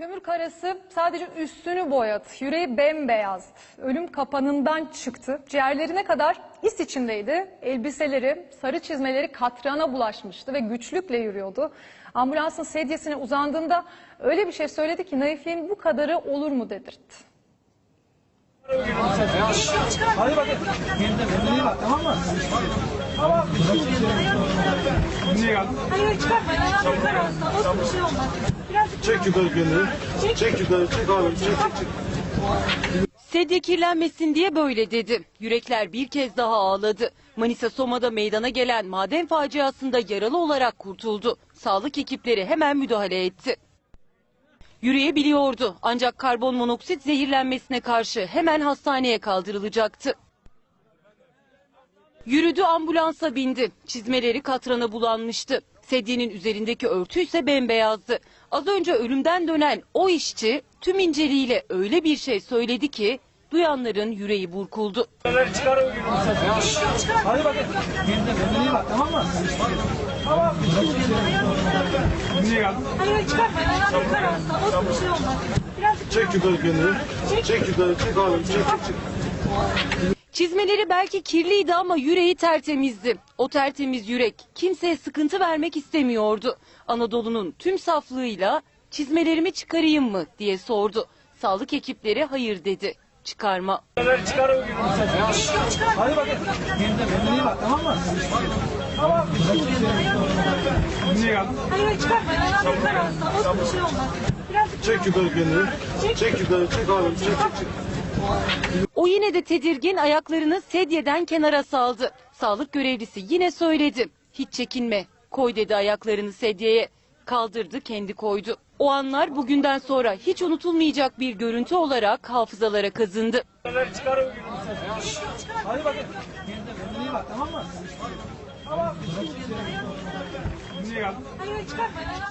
Kömür karası sadece üstünü boyadı. Yüreği bembeyazdı. Ölüm kapanından çıktı. Ciğerlerine kadar is içindeydi. Elbiseleri, sarı çizmeleri katrana bulaşmıştı ve güçlükle yürüyordu. Ambulansın sedyesine uzandığında öyle bir şey söyledi ki naifliğin bu kadarı olur mu dedirtti. Hadi bakın. Tamam mı? Tamam. Niye geldin? Çek yukarı kendini. Çek yukarı, çek abi, çek, çek, çek. Sedye kirlenmesin diye böyle dedi. Yürekler bir kez daha ağladı. Manisa Soma'da meydana gelen maden faciasında yaralı olarak kurtuldu. Sağlık ekipleri hemen müdahale etti. Yürüyebiliyordu ancak karbon monoksit zehirlenmesine karşı hemen hastaneye kaldırılacaktı. Yürüdü ambulansa bindi. Çizmeleri katrana bulanmıştı. Sedyenin üzerindeki örtü ise bembeyazdı. Az önce ölümden dönen o işçi tüm inceliğiyle öyle bir şey söyledi ki duyanların yüreği burkuldu. Çıkar o gün. Hadi bakın. Kendine bak tamam mı? Tamam. Niye geldin? hayır çıkartma ya. Çıkar aslında. Olsun bir şey olmaz. Çek yukarı kendini. Çek yukarı, çek çek, çek, çek. Çizmeleri belki kirliydi ama yüreği tertemizdi. O tertemiz yürek kimseye sıkıntı vermek istemiyordu. Anadolu'nun tüm saflığıyla çizmelerimi çıkarayım mı diye sordu. Sağlık ekipleri hayır dedi. Çıkarma. Çek yukarı kendini. Çek yukarı, çek abi, çek, çek, çek. O yine de tedirgin ayaklarını sedyeden kenara saldı. Sağlık görevlisi yine söyledi. Hiç çekinme. Koy dedi ayaklarını sedyeye. Kaldırdı kendi koydu. O anlar bugünden sonra hiç unutulmayacak bir görüntü olarak hafızalara kazındı. Hadi bakın. Bak tamam mı? Tamam. Hayır çıkartma ya.